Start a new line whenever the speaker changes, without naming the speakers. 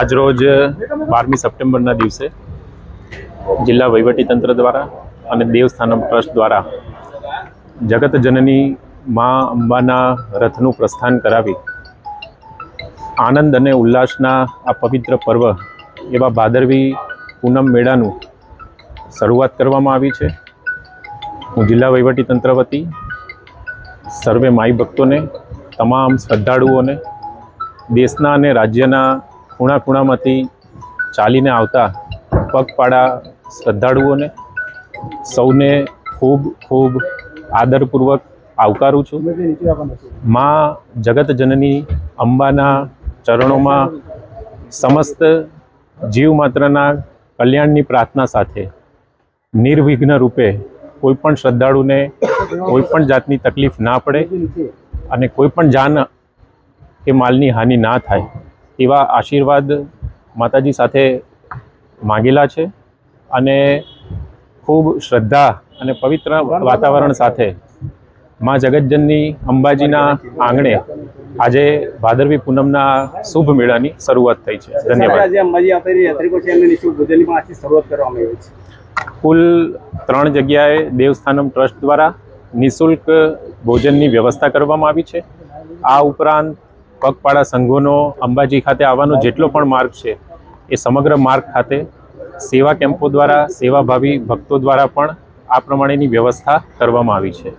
આજરોજ બારમી સપ્ટેમ્બરના દિવસે જિલ્લા વહીવટીતંત્ર દ્વારા અને દેવસ્થાનમ ટ્રસ્ટ દ્વારા જગત જનની મા અંબાના રથનું પ્રસ્થાન કરાવી આનંદ અને ઉલ્લાસના આ પવિત્ર પર્વ એવા ભાદરવી પૂનમ મેળાનું શરૂઆત કરવામાં આવી છે. હું જિલ્લા વહીવટીતંત્ર વતી સર્વે માઈ ભક્તોને, તમામ શ્રદ્ધાળુઓને, દેશના અને રાજ્યના ખૂણા ખૂણામાંથી ચાલીને આવતા પગપાળા શ્રદ્ધાળુઓને સૌને ખૂબ ખૂબ આદરપૂર્વક આવકારું છું. માં જગત જનની અંબાના ચરણોમાં સમસ્ત જીવ માત્રના કલ્યાણની પ્રાર્થના સાથે નિર્વિઘ્ન રૂપે કોઈપણ શ્રદ્ધાળુને કોઈપણ જાતની તકલીફ ના પડે અને કોઈ પણ જાન કે માલની હાનિ ના થાય. એવા આશીર્વાદ માતાજી સાથે માંગેલા છે અને ખૂબ શ્રદ્ધા અને પવિત્ર વાતાવરણ સાથે માં જગતજનની અંબાજીના આંગણે આજે ભાદરવી પૂનમના શુભ મેળાની શરૂઆત થઈ છે. ધન્યવાદ. કુલ ત્રણ જગ્યાએ દેવસ્થાનમ ટ્રસ્ટ દ્વારા નિઃશુલ્ક ભોજનની વ્યવસ્થા કરવામાં આવી છે. આ ઉપરાંત પગપાળા સંઘોનો અંબાજી ખાતે આવવાનો જેટલો પણ માર્ગ છે, એ સમગ્ર માર્ગ ખાતે સેવા કેમ્પો દ્વારા, સેવાભાવી ભક્તો દ્વારા પણ આ પ્રમાણેની વ્યવસ્થા કરવામાં આવી છે.